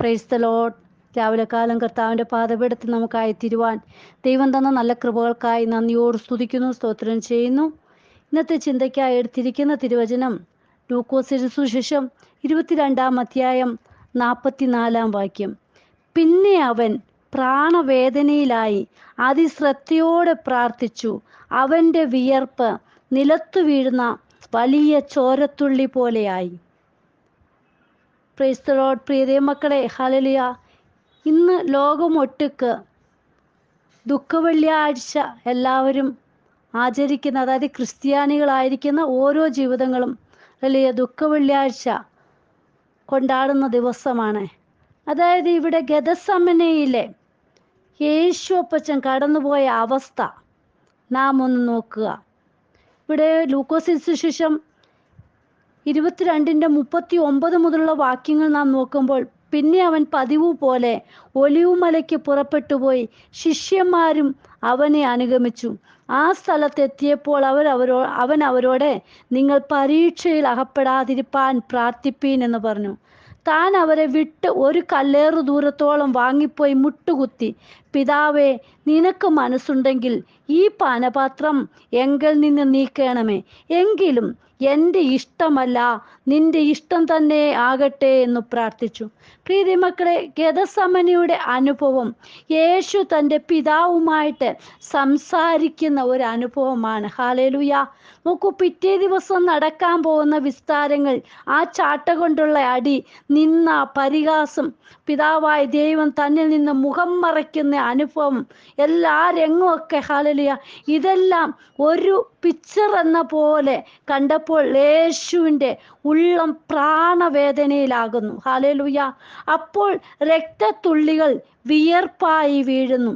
Praise the load രാവിലെ കാലം കർത്താവിന്റെ പാതപീഠത്തിൽ നമുക്കായി തിരുവാൻ ദൈവം തന്ന നല്ല കൃപകൾക്കായി നന്ദിയോട് സ്തുതിക്കുന്നു സ്തോത്രം ചെയ്യുന്നു. ഇന്നത്തെ ചിന്തയ്ക്കായി എടുത്തിരിക്കുന്ന തിരുവചനം ലൂക്കോസിന് സുശേഷം ഇരുപത്തിരണ്ടാം അധ്യായം നാൽപ്പത്തിനാലാം വാക്യം. പിന്നെ അവൻ പ്രാണവേദനയിലായി അതിശ്രദ്ധയോടെ പ്രാർത്ഥിച്ചു. അവന്റെ വിയർപ്പ് നിലത്തു വീഴുന്ന വലിയ ചോരത്തുള്ളി പോലെയായി. പ്രൈസ് ദ ലോർഡ് പ്രിയതേ മക്കളെ ഹലലിയ ഇന്ന് ലോകമൊട്ടുക്ക് ദുഃഖവെള്ളിയാഴ്ച എല്ലാവരും ആചരിക്കുന്ന അതായത് ക്രിസ്ത്യാനികളായിരിക്കുന്ന ഓരോ ജീവിതങ്ങളും വലിയ ദുഃഖവെള്ളിയാഴ്ച കൊണ്ടാടുന്ന ദിവസമാണ്. അതായത് ഇവിടെ ഗതസമനയിലെ യേശു അപ്പച്ചൻ കടന്നുപോയ അവസ്ഥ. നാം ഒന്ന് നോക്കുക. ഇവിടെ ലൂക്കോസിന് സുശേഷം ഇരുപത്തിരണ്ടിന്റെ മുപ്പത്തി ഒമ്പത് മുതലുള്ള വാക്യങ്ങൾ നാം നോക്കുമ്പോൾ പിന്നെ അവൻ പതിവ് പോലെ ഒലിവുമലയ്ക്ക് പുറപ്പെട്ടുപോയി ശിഷ്യന്മാരും അവനെ അനുഗമിച്ചു. ആ സ്ഥലത്തെത്തിയപ്പോൾ അവർ അവരോ അവൻ അവരോട് നിങ്ങൾ പരീക്ഷയിൽ അകപ്പെടാതിരിപ്പാൻ പ്രാർത്ഥിപ്പീൻ എന്ന് പറഞ്ഞു. താൻ അവരെ വിട്ട് ഒരു കല്ലേറു ദൂരത്തോളം വാങ്ങിപ്പോയി മുട്ടുകുത്തി. പിതാവേ നിനക്ക് മനസ്സുണ്ടെങ്കിൽ ഈ പാനപാത്രം എങ്കിൽ നിന്ന് നീക്കണമേ. എങ്കിലും എന്റെ ഇഷ്ടമല്ല നിന്റെ ഇഷ്ടം തന്നെ ആകട്ടെ എന്ന് പ്രാർത്ഥിച്ചു. പ്രീതി മക്കളെ ഗതസമനിയുടെ അനുഭവം യേശു തന്റെ പിതാവുമായിട്ട് സംസാരിക്കുന്ന ഒരു അനുഭവമാണ്. ഹാലേലുയ നോക്കൂ പിറ്റേ ദിവസം നടക്കാൻ പോകുന്ന വിസ്താരങ്ങൾ ആ ചാട്ട കൊണ്ടുള്ള അടി നിന്ന പരിഹാസം പിതാവായ ദൈവം തന്നിൽ നിന്ന് മുഖം മറയ്ക്കുന്ന അനുഭവം എല്ലാ രംഗമൊക്കെ ഹാലലിയ ഇതെല്ലാം ഒരു പിക്ചർ എന്ന പോലെ കണ്ടപ്പോൾ യേശുവിന്റെ ഉള്ളം പ്രാണവേദനയിലാകുന്നു. ഹാലലുയ അപ്പോൾ രക്തത്തുള്ളികൾ വിയർപ്പായി വീഴുന്നു.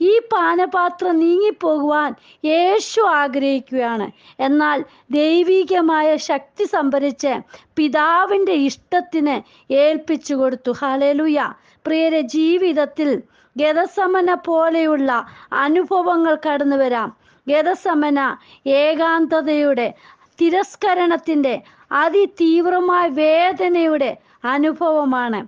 ഈ പാനപാത്രം നീങ്ങിപ്പോകുവാൻ യേശു ആഗ്രഹിക്കുകയാണ്. എന്നാൽ ദൈവികമായ ശക്തി സംഭരിച്ച് പിതാവിന്റെ ഇഷ്ടത്തിന് ഏൽപ്പിച്ചു കൊടുത്തു. ഹലലുയ പ്രിയരെ ജീവിതത്തിൽ ഗതസമന പോലെയുള്ള അനുഭവങ്ങൾ കടന്നു വരാം. ഗതസമന ഏകാന്തതയുടെ തിരസ്കരണത്തിന്റെ അതിതീവ്രമായ വേദനയുടെ അനുഭവമാണ്.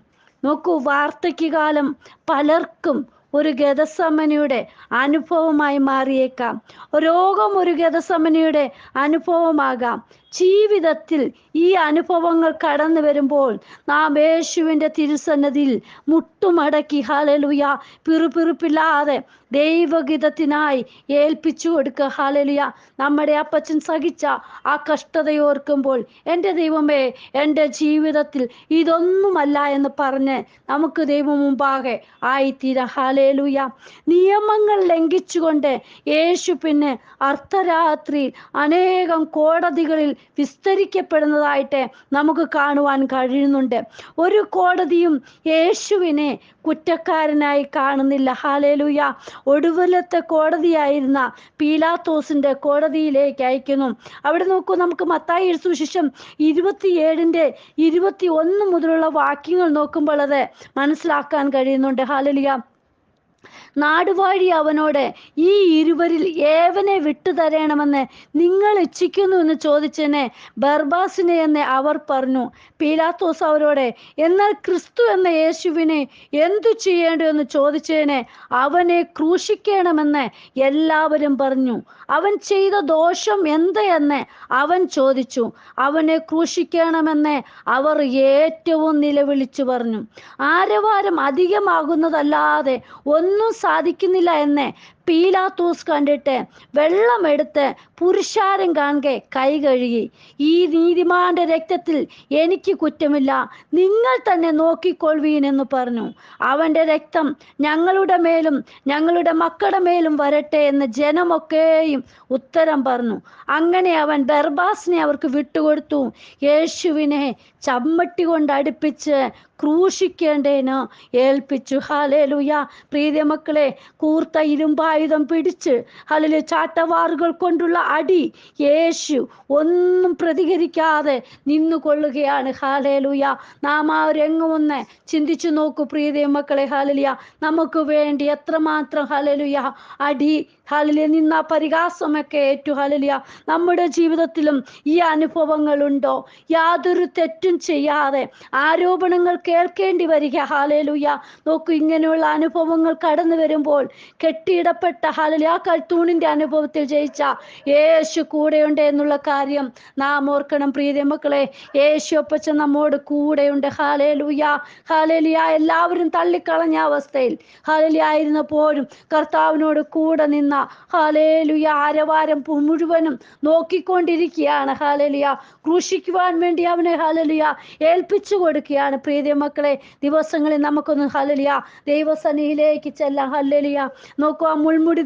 നോക്കൂ വാർദ്ധക്യകാലം പലർക്കും ഒരു ഗതസമനിയുടെ അനുഭവമായി മാറിയേക്കാം. രോഗം ഒരു ഗതസമനിയുടെ അനുഭവമാകാം. ജീവിതത്തിൽ ഈ അനുഭവങ്ങൾ കടന്നു വരുമ്പോൾ നാം യേശുവിന്റെ തിരുസന്നതിയിൽ മുട്ടുമടക്കി ഹാലലുയ പിറുപിറുപ്പില്ലാതെ ദൈവഗീതത്തിനായി ഏൽപ്പിച്ചു കൊടുക്കുക. ഹാലലിയ നമ്മുടെ അപ്പച്ചൻ സഹിച്ച ആ കഷ്ടതയോർക്കുമ്പോൾ എന്റെ ദൈവമേ എന്റെ ജീവിതത്തിൽ ഇതൊന്നുമല്ല എന്ന് പറഞ്ഞ് നമുക്ക് ദൈവം മുമ്പാകെ ആയിത്തീര. ഹാലേലുയ നിയമങ്ങൾ ലംഘിച്ചുകൊണ്ട് യേശു പിന്നെ അർദ്ധരാത്രി അനേകം കോടതികളിൽ വിസ്തരിക്കപ്പെടുന്നതായിട്ട് നമുക്ക് കാണുവാൻ കഴിയുന്നുണ്ട്. ഒരു കോടതിയും യേശുവിനെ കുറ്റക്കാരനായി കാണുന്നില്ല. ഹാലേലുയ ഒടുവിലത്തെ കോടതിയായിരുന്ന പീലാത്തോസിന്റെ കോടതിയിലേക്ക് അയക്കുന്നു. അവിടെ നോക്കൂ നമുക്ക് മത്തായി സുശിഷം ഇരുപത്തിയേഴിന്റെ ഇരുപത്തി ഒന്ന് മുതലുള്ള വാക്യങ്ങൾ നോക്കുമ്പോൾ അത് മനസ്സിലാക്കാൻ കഴിയുന്നുണ്ട്. ഹാലലിയ നാടുവാഴി അവനോട് ഈ ഇരുവരിൽ ഏവനെ വിട്ടുതരണമെന്ന് നിങ്ങൾ ഇച്ഛിക്കുന്നു എന്ന് ചോദിച്ചതിനെ ബർബാസിനെ എന്ന് അവർ പറഞ്ഞു. പീലാത്തോസ് അവരോട് എന്നാൽ ക്രിസ്തു എന്ന യേശുവിനെ എന്തു ചെയ്യേണ്ടു എന്ന് ചോദിച്ചതിനെ അവനെ ക്രൂശിക്കണമെന്ന് എല്ലാവരും പറഞ്ഞു. അവൻ ചെയ്ത ദോഷം എന്ത് എന്ന് അവൻ ചോദിച്ചു. അവനെ ക്രൂശിക്കണമെന്ന് അവർ ഏറ്റവും നിലവിളിച്ചു പറഞ്ഞു. ആരവാരം അധികമാകുന്നതല്ലാതെ ഒന്നും സാധിക്കുന്നില്ല എന്ന്. പീലാത്തൂസ് കണ്ടിട്ട് വെള്ളമെടുത്ത് പുരുഷാരം കാണുക കൈ കഴുകി. ഈ നീതിമാന്റെ രക്തത്തിൽ എനിക്ക് കുറ്റമില്ല. നിങ്ങൾ തന്നെ നോക്കിക്കൊള്ളുവീൻ എന്ന് പറഞ്ഞു. അവന്റെ രക്തം ഞങ്ങളുടെ മേലും ഞങ്ങളുടെ മക്കളുടെ മേലും വരട്ടെ എന്ന് ജനമൊക്കെയും ഉത്തരം പറഞ്ഞു. അങ്ങനെ അവൻ ബർബാസിനെ അവർക്ക് വിട്ടുകൊടുത്തു. യേശുവിനെ ചമ്മട്ടി കൊണ്ട് അടുപ്പിച്ച് ക്രൂശിക്കേണ്ടേന് ഏൽപ്പിച്ചു. ഹാലേലുയ പ്രീതിയ മക്കളെ കൂർത്ത ഇരുമ്പായി ആയുധം പിടിച്ച് ഹലലു ചാട്ടവാറുകൾ കൊണ്ടുള്ള അടി യേശു ഒന്നും പ്രതികരിക്കാതെ നിന്നുകൊള്ളുകയാണ്. ഹാലേലുയ നാം ആ രംഗമൊന്ന് ചിന്തിച്ചു നോക്കൂ പ്രീതി മക്കളെ. ഹാലലിയ നമുക്ക് വേണ്ടി എത്രമാത്രം ഹലലുയ അടി ഹാലലിയ നിന്ന പരിഹാസമൊക്കെ ഏറ്റു. ഹാലലിയ നമ്മുടെ ജീവിതത്തിലും ഈ അനുഭവങ്ങളുണ്ടോ? യാതൊരു തെറ്റും ചെയ്യാതെ ആരോപണങ്ങൾ കേൾക്കേണ്ടി വരിക. ഹാലേലുയ നോക്കൂ ഇങ്ങനെയുള്ള അനുഭവങ്ങൾ കടന്നു വരുമ്പോൾ കെട്ടിയിടപ്പെട്ട ഹാലലിയ ആ കൽത്തൂണിന്റെ അനുഭവത്തിൽ ജയിച്ച യേശു കൂടെയുണ്ട് എന്നുള്ള കാര്യം നാം ഓർക്കണം. പ്രീതി മക്കളെ യേശു ഒപ്പച്ച നമ്മോട് കൂടെയുണ്ട്. ഹാലേലുയ ഹാലേലിയ എല്ലാവരും തള്ളിക്കളഞ്ഞ അവസ്ഥയിൽ ഹാലേലിയ ആയിരുന്നപ്പോഴും കർത്താവിനോട് കൂടെ നിന്ന ഹാലേലുയ ആരവാരം മുഴുവനും നോക്കിക്കൊണ്ടിരിക്കുകയാണ്. ഹാലലിയ ക്രൂശിക്കുവാൻ വേണ്ടി അവനെ ഹാലലിയ ഏൽപ്പിച്ചു കൊടുക്കുകയാണ്. പ്രീതി മക്കളെ ദിവസങ്ങളിൽ നമുക്കൊന്ന് ഹലലിയ ദൈവസനിയിലേക്ക് ചെല്ലാം. ഹല്ലലിയ നോക്കൂ ആ മുൾമുടി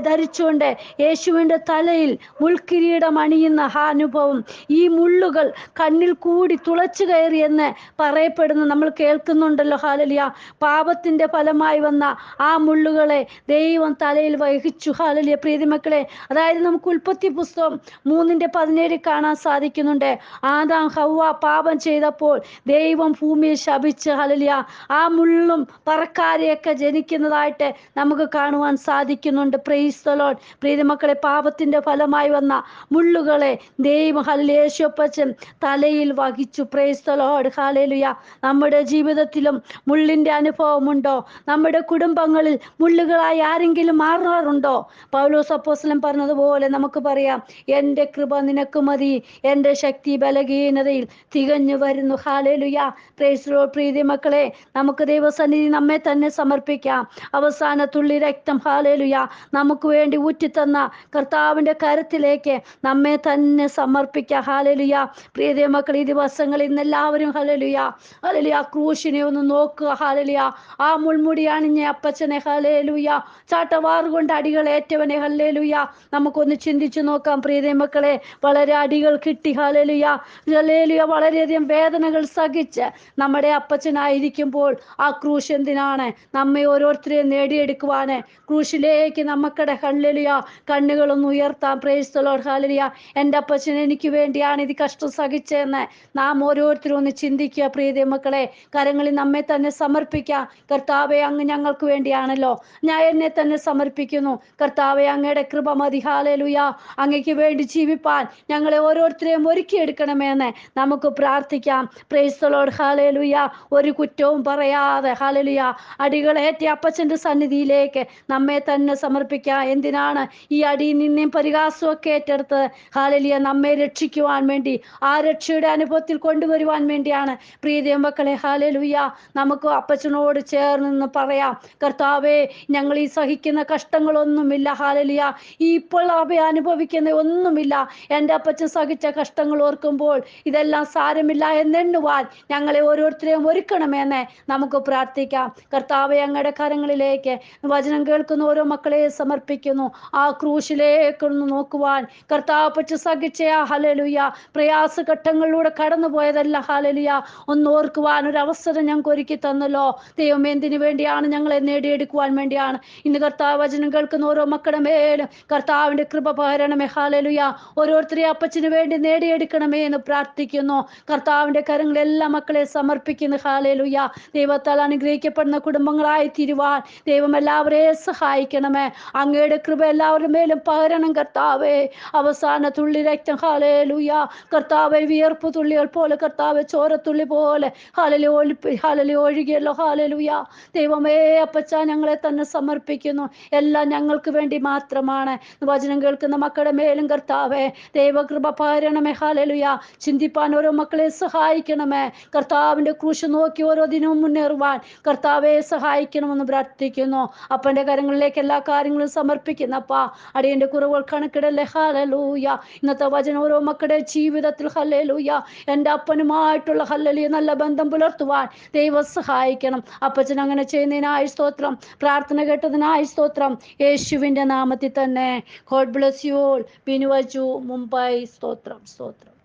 ധരിച്ചുകൊണ്ട് യേശുവിന്റെ തലയിൽ മുൾക്കിരീടം അണിയുന്ന ആ അനുഭവം ഈ മുള്ളുകൾ കണ്ണിൽ കൂടി തുളച്ചു എന്ന് പറയപ്പെടുന്നു. നമ്മൾ കേൾക്കുന്നുണ്ടല്ലോ ഹാലലിയ. പാപത്തിന്റെ ഫലമായി വന്ന ആ മുള്ളുകളെ ദൈവം തലയിൽ വഹിച്ചു. ഹാലലിയ പ്രീതിമക്കളെ അതായത് നമുക്ക് ഉൽപ്പത്തി പുസ്തകം മൂന്നിന്റെ പതിനേഴിൽ കാണാൻ സാധിക്കുന്നുണ്ട്. ആദാം ഹവ്വ പാപം ചെയ്തപ്പോൾ ദൈവം ഭൂമിയെ ശപിച്ച് ഹലലിയ ആ മുള്ളും പറക്കാരെയൊക്കെ ജനിക്കുന്നതായിട്ട് നമുക്ക് കാണുവാൻ സാധിക്കുന്നുണ്ട്. പ്രൈസ്തലോൺ പ്രീതി പ്രീതിമക്കളെ പാപത്തിന്റെ ഫലമായി വന്ന മുള്ളുകളെ ദൈവം ഹലേശപ്പച്ചൻ തലയിൽ വഹിച്ചു. പ്രൈസ്തലോഡ് ഹാലേലുയ നമ്മുടെ ജീവിതത്തിലും മുള്ളിന്റെ അനുഭവമുണ്ടോ? നമ്മുടെ കുടുംബങ്ങളിൽ മുള്ളുകളായി ആരെങ്കിലും മാറാറുണ്ടോ പൗലോസ് അപ്പോസ്ലം പറഞ്ഞതുപോലെ നമുക്ക് പറയാം എന്റെ കൃപ നിനക്ക് മതി. എന്റെ ശക്തി ബലഹീനതയിൽ തികഞ്ഞു വരുന്നു. ഹാലേലുയ പ്രേസ്ലോ പ്രീതി മക്കളെ നമുക്ക് ദൈവസന്നിധി നമ്മെ തന്നെ സമർപ്പിക്കാം. അവസാന തുള്ളി രക്തം ഹാലേലുയ. നമുക്ക് വേണ്ടി ഊറ്റിത്തന്ന കർത്താവിന്റെ കരത്തിലേക്ക് നമ്മെ തന്നെ സമർപ്പിക്കുക ഹാലലുയ. പ്രീതി മക്കൾ ഈ ദിവസങ്ങളിൽ ഇന്ന് എല്ലാവരും ഹലലുയ. ഹലലുയ ക്രൂശിനെ ഒന്ന് നോക്കുക. ഹാലലുയ. ആ മുൾമുടി അണിഞ്ഞ അപ്പച്ചനെ ഹലേലുയ. ചാട്ടവാർ കൊണ്ട് അടികൾ ഏറ്റവനെ ഹല്ലേലുയ നമുക്കൊന്ന് ചിന്തിച്ചു നോക്കാം. പ്രീതി മക്കളെ വളരെ അടികൾ കിട്ടി. ഹലലുയ. ഹലേലുയ വളരെയധികം വേദനകൾ സഹിച്ച് നമ്മുടെ അപ്പച്ചനായിരിക്കുമ്പോൾ ആ ക്രൂശ് എന്തിനാണ്? നമ്മെ ഓരോരുത്തരെയും നേടിയെടുക്കുവാന് ക്രൂശിലേക്ക് നമുക്കടെ ഹല്ലേലുയ. കണ്ണുകളൊന്ന് ഉയർത്താം. പ്രേസ്തലോട് ഹാലലിയ എന്റെ അപ്പച്ചൻ എനിക്ക് വേണ്ടിയാണ് ഇത് കഷ്ടം സഹിച്ചതെന്ന് നാം ഓരോരുത്തരും ഒന്ന് ചിന്തിക്കുക പ്രീതി മക്കളെ. കരങ്ങളിൽ നമ്മെ തന്നെ സമർപ്പിക്കാം. കർത്താവെ അങ്ങ് ഞങ്ങൾക്ക് വേണ്ടിയാണല്ലോ. ഞാൻ എന്നെ തന്നെ സമർപ്പിക്കുന്നു. കർത്താവെ അങ്ങയുടെ കൃപ മതി. ഹാലലുയ അങ്ങയ്ക്ക് വേണ്ടി ജീവിപ്പാൻ ഞങ്ങളെ ഓരോരുത്തരെയും ഒരുക്കിയെടുക്കണമെന്ന് നമുക്ക് പ്രാർത്ഥിക്കാം. പ്രേസ്തലോട് ഹാലലുയ ഒരു കുറ്റവും പറയാതെ ഹാലലുയ അടികളേറ്റി അപ്പച്ചന്റെ സന്നിധിയിലേക്ക് നമ്മെ തന്നെ സമർപ്പിക്കാം. എന്തിനാണ് ഈ അടിയിൽ നിന്നെയും പരിഹാസമൊക്കെ ഏറ്റെടുത്ത്? ഹാലലിയ നമ്മെ രക്ഷിക്കുവാൻ വേണ്ടി ആ രക്ഷയുടെ അനുഭവത്തിൽ കൊണ്ടുവരുവാൻ വേണ്ടിയാണ്. പ്രീതി മക്കളെ ഹാലലുയ്യ നമുക്ക് അപ്പച്ചനോട് ചേർന്ന് പറയാം. കർത്താവേ ഞങ്ങൾ ഈ സഹിക്കുന്ന കഷ്ടങ്ങളൊന്നുമില്ല. ഹാലലിയ ഈ ഇപ്പോൾ അവ അനുഭവിക്കുന്ന ഒന്നുമില്ല. എന്റെ അപ്പച്ചൻ സഹിച്ച കഷ്ടങ്ങൾ ഓർക്കുമ്പോൾ ഇതെല്ലാം സാരമില്ല എന്നെണ്ണുവാൻ ഞങ്ങളെ ഓരോരുത്തരെയും ഒരുക്കണമെന്ന് നമുക്ക് പ്രാർത്ഥിക്കാം. കർത്താവെ അങ്ങയുടെ കരങ്ങളിലേക്ക് വചനം കേൾക്കുന്ന ഓരോ മക്കളെ സമർപ്പിക്കുന്നു. ആ ക്രൂശിലേക്കൊന്ന് നോക്കുവാൻ കർത്താവ് പറ്റി സഹിച്ച. ആ ഹലലുയ പ്രയാസഘട്ടങ്ങളിലൂടെ കടന്നുപോയതല്ല. ഹലലുയ ഒന്ന് ഓർക്കുവാൻ ഒരു അവസരം ഞങ്ങൾക്ക് ഒരുക്കി തന്നല്ലോ. ദൈവം എന്തിനു വേണ്ടിയാണ് ഞങ്ങളെ നേടിയെടുക്കുവാൻ വേണ്ടിയാണ്? ഇന്ന് കർത്താവ് വചനം കേൾക്കുന്ന ഓരോ മക്കളുടെ മേലും കർത്താവിന്റെ കൃപ പകരണമേ. ഹാലലുയ ഓരോരുത്തരെ അപ്പച്ചന് വേണ്ടി നേടിയെടുക്കണമേ എന്ന് പ്രാർത്ഥിക്കുന്നു. കർത്താവിന്റെ കരങ്ങൾ എല്ലാ മക്കളെ സമർപ്പിക്കുന്നു. ഹാലലുയ ദൈവത്താൽ അനുഗ്രഹിക്കപ്പെടുന്ന കുടുംബങ്ങളായി തീരുവാൻ ദൈവം എല്ലാവരെയും സഹായിക്കണമേ. അങ്ങയുടെ കൃപ എല്ലാവരുടെ മേലും പകരണം കർത്താവേ. അവസാന തുള്ളി രക്തം. ഹാലേലുയ കർത്താവെ വിയർപ്പ് തുള്ളികൾ പോലെ കർത്താവെ ചോരത്തുള്ളി പോലെ. ഹാലലി ഒഴിപ്പി ഹാലലി ഒഴുകിയല്ലോ. ഹാലലുയ ദൈവമേ അപ്പച്ച ഞങ്ങളെ തന്നെ സമർപ്പിക്കുന്നു. എല്ലാം ഞങ്ങൾക്ക് വേണ്ടി മാത്രമാണ്. വചനം കേൾക്കുന്ന മക്കളുടെ മേലും കർത്താവേ ദൈവകൃപ പകരണമേ. ഹാലലുയ ചിന്തിപ്പാൻ ഓരോ മക്കളെ സഹായിക്കണമേ. കർത്താവിന്റെ ക്രൂശ് നോക്കി ഓരോ ദിനവും മുന്നേറുവാൻ കർത്താവെ സഹായിക്കണമെന്ന് പ്രാർത്ഥിക്കുന്നു. അപ്പന്റെ കരങ്ങളിലേക്ക് എല്ലാ കാര്യങ്ങളും സമർപ്പിക്കുന്നപ്പ അടിയന്റെ കുറവുകൾ കണക്കിടല്ലേ. ഹലലൂയ ഇന്നത്തെ വചന ഓരോ മക്കളുടെ ജീവിതത്തിൽ ഹല്ലേലൂയ. എന്റെ അപ്പനുമായിട്ടുള്ള ഹല്ലലിയ. നല്ല ബന്ധം പുലർത്തുവാൻ ദൈവം സഹായിക്കണം. അപ്പച്ചൻ അങ്ങനെ ചെയ്യുന്നതിനായി സ്തോത്രം. പ്രാർത്ഥന കേട്ടതിനായി സ്തോത്രം. യേശുവിന്റെ നാമത്തിൽ തന്നെ. God bless you all. Binuvaju Mumbai. സ്തോത്രം സ്തോത്രം.